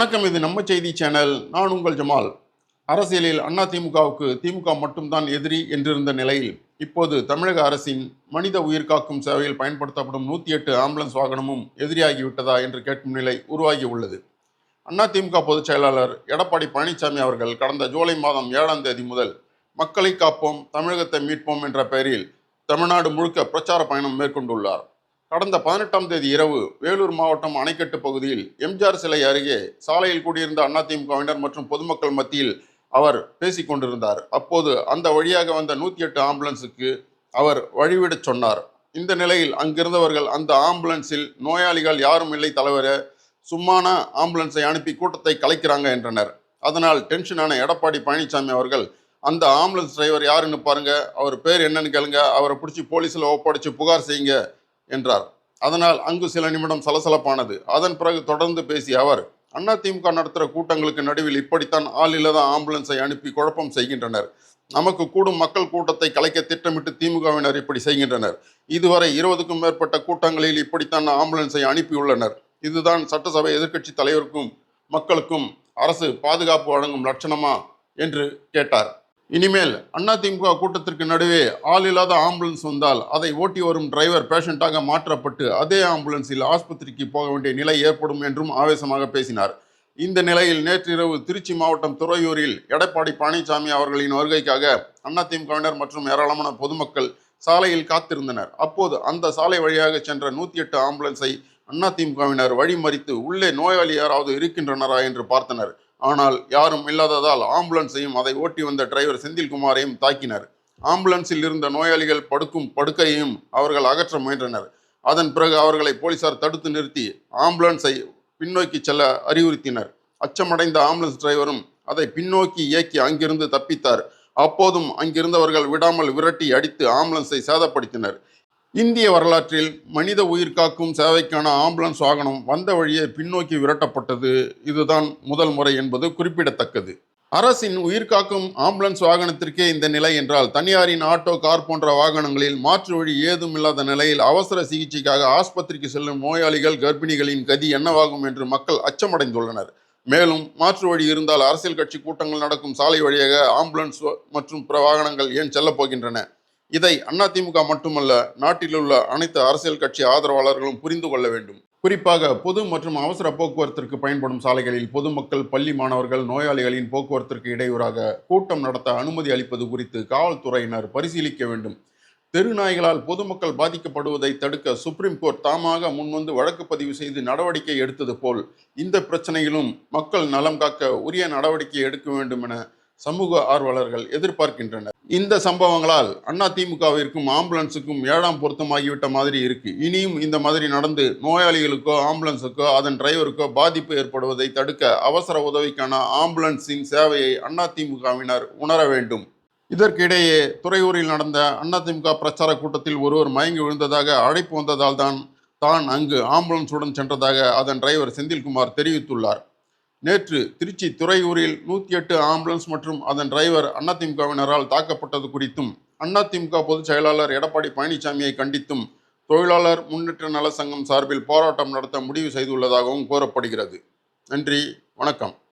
வணக்கம் இது நம்ம செய்தி சேனல். நான் உங்கள் ஜமால். அரசியலில் அண்ணா திமுகவுக்கு திமுக மட்டும்தான் எதிரி என்றிருந்த நிலையில் இப்போது தமிழக அரசின் மனித உயிர் காக்கும் சேவையில் பயன்படுத்தப்படும் நூற்றி எட்டு ஆம்புலன்ஸ் வாகனமும் எதிரியாகிவிட்டதா என்று கேட்கும் நிலை உருவாகி உள்ளது. அண்ணா திமுக பொதுச் செயலாளர் எடப்பாடி பழனிசாமி அவர்கள் கடந்த ஜூலை மாதம் ஏழாம் தேதி முதல் மக்களை காப்போம் தமிழகத்தை மீட்போம் என்ற பெயரில் தமிழ்நாடு முழுக்க பிரச்சார பயணம் மேற்கொண்டுள்ளார். கடந்த பதினெட்டாம் தேதி இரவு வேலூர் மாவட்டம் அணைக்கட்டு பகுதியில் எம்ஜிஆர் சிலை அருகே சாலையில் கூடியிருந்த அதிமுகவினர் மற்றும் பொதுமக்கள் மத்தியில் அவர் பேசிக் கொண்டிருந்தார். அப்போது அந்த வழியாக வந்த நூற்றி எட்டு ஆம்புலன்ஸுக்கு அவர் வழிவிடச் சொன்னார். இந்த நிலையில் அங்கிருந்தவர்கள் அந்த ஆம்புலன்ஸில் நோயாளிகள் யாரும் இல்லை தலைவர சும்மான ஆம்புலன்ஸை அனுப்பி கூட்டத்தை கலைக்கிறாங்க என்றனர். அதனால் டென்ஷனான எடப்பாடி பழனிசாமி அவர்கள் அந்த ஆம்புலன்ஸ் டிரைவர் யாருன்னு பாருங்க அவர் பேர் என்னன்னு கேளுங்க அவரை பிடிச்சி போலீஸில் ஒப்படைச்சு புகார் செய்யுங்க என்றார். அதனால் அங்கு சில நிமிடம் சலசலப்பானது. அதன் பிறகு தொடர்ந்து பேசிய அவர் அண்ணா திமுக நடத்துகிற கூட்டங்களுக்கு நடுவில் இப்படித்தான் ஆள் இல்லாத ஆம்புலன்ஸை அனுப்பி குழப்பம் செய்கின்றனர். நமக்கு கூடும் மக்கள் கூட்டத்தை கலைக்க திட்டமிட்டு திமுகவினர் இப்படி செய்கின்றனர். இதுவரை இருபதுக்கும் மேற்பட்ட கூட்டங்களில் இப்படித்தான் ஆம்புலன்ஸை அனுப்பியுள்ளனர் இதுதான் சட்டசபை எதிர்க்கட்சி தலைவருக்கும் மக்களுக்கும் அரசு பாதுகாப்பு வழங்கும் லட்சணமா? என்று கேட்டார். இனிமேல் அதிமுக கூட்டத்திற்கு நடுவே ஆள் இல்லாத ஆம்புலன்ஸ் வந்தால் அதை ஓட்டி வரும் டிரைவர் பேஷண்டாக மாற்றப்பட்டு அதே ஆம்புலன்ஸில் ஆஸ்பத்திரிக்கு போக வேண்டிய நிலை ஏற்படும் என்றும் ஆவேசமாக பேசினார். இந்த நிலையில் நேற்றிரவு திருச்சி மாவட்டம் துறையூரில் எடப்பாடி பழனிசாமி அவர்களின் வருகைக்காக அதிமுகவினர் மற்றும் ஏராளமான பொதுமக்கள் சாலையில் காத்திருந்தனர். அப்போது அந்த சாலை வழியாக சென்ற நூற்றி எட்டு ஆம்புலன்ஸை அதிமுகவினர் வழிமறித்து உள்ளே நோயாளி யாராவது இருக்கின்றனரா என்று பார்த்தனர். ஆனால் யாரும் இல்லாததால் ஆம்புலன்ஸையும் அதை ஓட்டி வந்த டிரைவர் செந்தில்குமாரையும் தாக்கினர். ஆம்புலன்ஸில் இருந்த நோயாளிகள் படுக்கும் படுக்கையையும் அவர்கள் அகற்ற முயன்றனர். அதன் பிறகு அவர்களை போலீசார் தடுத்து நிறுத்தி ஆம்புலன்ஸை பின்னோக்கி செல்ல அறிவுறுத்தினர். அச்சமடைந்த ஆம்புலன்ஸ் டிரைவரும் அதை பின்னோக்கி இயக்கி அங்கிருந்து தப்பித்தார். அப்போதும் அங்கிருந்தவர்கள் விடாமல் விரட்டி அடித்து ஆம்புலன்ஸை சேதப்படுத்தினர். இந்திய வரலாற்றில் மனித உயிர் காக்கும் சேவைக்கான ஆம்புலன்ஸ் வாகனம் வந்த வழியே பின்னோக்கி விரட்டப்பட்டது. இதுதான் முதல் முறை என்பது குறிப்பிடத்தக்கது. அரசின் உயிர் காக்கும் ஆம்புலன்ஸ் வாகனத்திற்கே இந்த நிலை என்றால் தனியாரின் ஆட்டோ கார் போன்ற வாகனங்களில் மாற்று வழி ஏதும் இல்லாத நிலையில் அவசர சிகிச்சைக்காக ஆஸ்பத்திரிக்கு செல்லும் நோயாளிகள் கர்ப்பிணிகளின் கதி என்னவாகும் என்று மக்கள் அச்சமடைந்துள்ளனர். மேலும் மாற்று வழி இருந்தால் அரசியல் கட்சி கூட்டங்கள் நடக்கும் சாலை வழியாக ஆம்புலன்ஸ் மற்றும் பிற வாகனங்கள் ஏன் செல்லப் போகின்றன? இதை அதிமுக மட்டுமல்ல நாட்டில் உள்ள அனைத்து அரசியல் கட்சி ஆதரவாளர்களும் புரிந்து கொள்ள வேண்டும். குறிப்பாக பொது மற்றும் அவசர போக்குவரத்திற்கு பயன்படும் சாலைகளில் பொதுமக்கள் பள்ளி மாணவர்கள் நோயாளிகளின் போக்குவரத்திற்கு இடையூறாக கூட்டம் நடத்த அனுமதி அளிப்பது குறித்து காவல்துறையினர் பரிசீலிக்க வேண்டும். தெருநாய்களால் பொதுமக்கள் பாதிக்கப்படுவதை தடுக்க சுப்ரீம் கோர்ட் தாமாக முன்வந்து வழக்கு பதிவு செய்து நடவடிக்கை எடுத்தது போல் இந்த பிரச்சனையிலும் மக்கள் நலம் காக்க உரிய நடவடிக்கை எடுக்க வேண்டும் என சமூக ஆர்வலர்கள் எதிர்பார்க்கின்றனர். இந்த சம்பவங்களால் அண்ணா திமுகவிற்கும் ஆம்புலன்ஸுக்கும் ஏழாம் பொருத்தமாகிவிட்ட மாதிரி இருக்கு. இனியும் இந்த மாதிரி நடந்து நோயாளிகளுக்கோ ஆம்புலன்ஸுக்கோ அதன் டிரைவருக்கோ பாதிப்பு ஏற்படுவதை தடுக்க அவசர உதவிக்கான ஆம்புலன்ஸின் சேவையை அண்ணா திமுகவினர் உணர வேண்டும். இதற்கிடையே துறையூரில் நடந்த அதிமுக பிரச்சார கூட்டத்தில் ஒருவர் மயங்கி விழுந்ததாக அழைப்பு வந்ததால் தான் தான் அங்கு ஆம்புலன்ஸுடன் சென்றதாக அதன் டிரைவர் செந்தில்குமார் தெரிவித்துள்ளார். நேற்று திருச்சி துறையூரில் நூற்றி எட்டு ஆம்புலன்ஸ் மற்றும் அதன் டிரைவர் அதிமுகவினரால் தாக்கப்பட்டது குறித்தும் அதிமுக பொதுச் செயலாளர் எடப்பாடி பழனிசாமியை கண்டித்தும் தொழிலாளர் முன்னேற்ற நல சங்கம் சார்பில் போராட்டம் நடத்த முடிவு செய்துள்ளதாகவும் கூறப்படுகிறது. நன்றி வணக்கம்.